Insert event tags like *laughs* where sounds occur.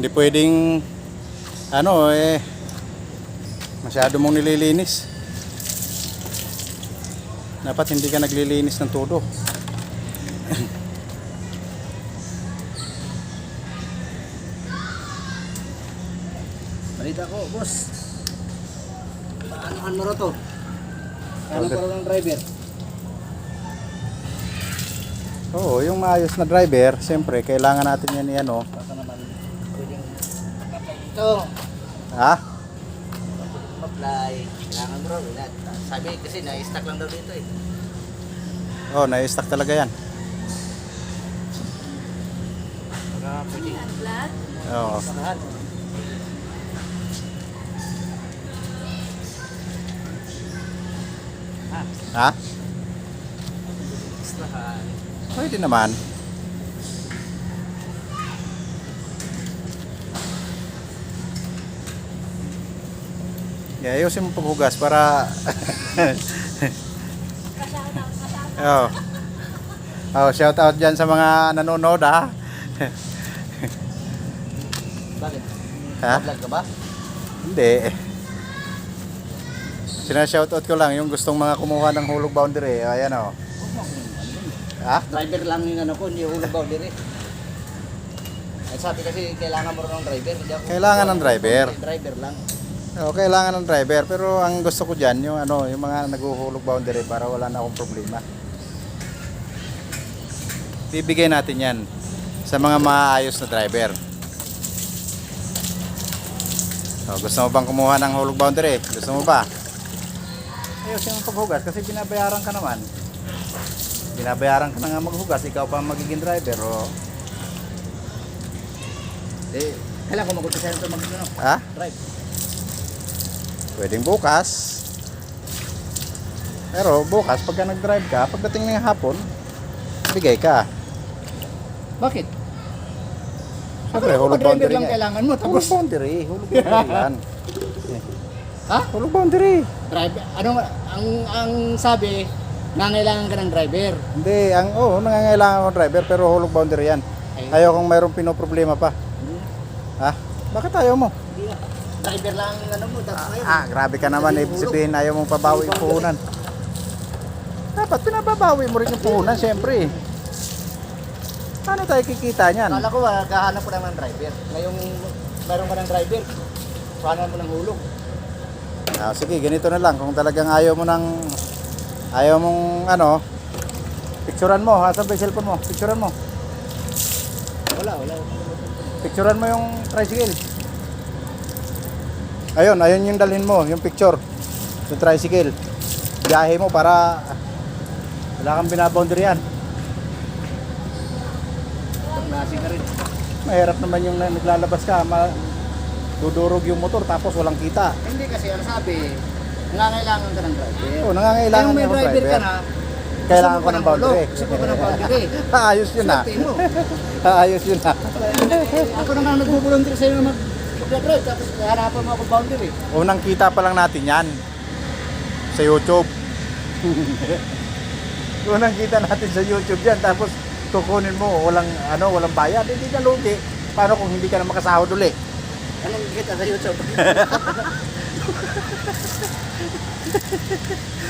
Hindi pwedeng ano eh masyado mong nililinis. Dapat hindi ka naglilinis ng todo. *coughs* Balita ko, boss. Paanohan mo na to? Paano ko lang driver? Oo, yung maayos na driver, siyempre kailangan natin yan yan oh. Ito. Ha? Apply. Kailangan raw. Wala. Sabi kasi na-stack lang daw dito eh. Oh, na-stock talaga yan. Baka pwede. Oo. Panahan. Ha? Istahan. Pwede naman. Yeah, ayusin mo paghugas para Oh. Oh, shout out diyan sa mga nanonood ha. Bakit? ha? Vlog ka ba? Hindi. Sina-shoutout ko lang yung gustong mga kumuha ng hulog boundary. Ayan oh. Ha? Driver lang yung ano ko, hindi yung hulog boundary. Ay sabi kasi kailangan mo rin ng driver. Hindi ako Kailangan ng driver. Driver lang. Oo, kailangan ng driver pero ang gusto ko diyan yung ano, yung mga naghuhulog boundary para wala na akong problema. Bibigay natin 'yan sa mga maayos na driver. So, gusto mo bang kumuha ng hulog boundary? Gusto mo ba? Ayusin mo paghugas kasi binabayaran ka naman. Binabayaran ka na nga maghugas, ikaw pa magiging driver. O, Eh, kailangan ko mag-umpisa nito ano, ha? drive. Pwedeng bukas. Pero bukas, pagka nag-drive ka, pagdating ng hapon, bigay ka. Bakit? Siyempre, Ako hulog boundary lang nga. kailangan mo. Hulog Tapos, boundary. Hulog boundary *laughs* yan. ha? Hulog boundary. Driver, ano, ang, ang sabi, nangailangan ka ng driver. Hindi, ang, oo, oh, nangangailangan ng driver, pero hulog boundary yan. Ay, Ayaw kung mayroong pinoproblema pa. Ha? Bakit ayaw mo? Hindi. Driver lang ang ano mo. Dapat ngayon. Ah, grabe ka naman. Ibig sabihin, ayaw mong pabawi yung puhunan. Dapat pinababawi mo rin yung puhunan, siyempre. Paano tayo kikita niyan? Akala ko, ah, kahanap ko lang ng driver. Ngayong meron ka ng driver, paano mo ng hulog? Ah, sige, ganito na lang. Kung talagang ayaw mo ng ayaw mong ano, picturean mo, ha, sa cellphone mo. Picturean mo. Wala, wala. Picturean mo yung tricycle. Ayun, ayun yung dalhin mo, yung picture. Yung tricycle. Biyahe mo para wala kang ka rin. Mahirap naman yung na- naglalabas ka, ma dudurog yung motor tapos walang kita. Hindi kasi, ano sabi, nangangailangan ka ng driver. Oo, nangangailangan Kung may ng driver ka na, Kailangan ko ng boundary. Gusto ng boundary. *laughs* Ayos yun na. Mo. *laughs* Ayos yun na. Ako na nga nagbo-volunteer sa'yo na mag- mag-drive, tapos hanapan mo ako boundary. Unang kita pa lang natin yan sa YouTube. *laughs* Unang kita natin sa YouTube yan tapos kukunin mo walang ano walang bayad hindi ka lugi. Paano kung hindi ka na makasahod uli? Anong kita sa YouTube? *laughs*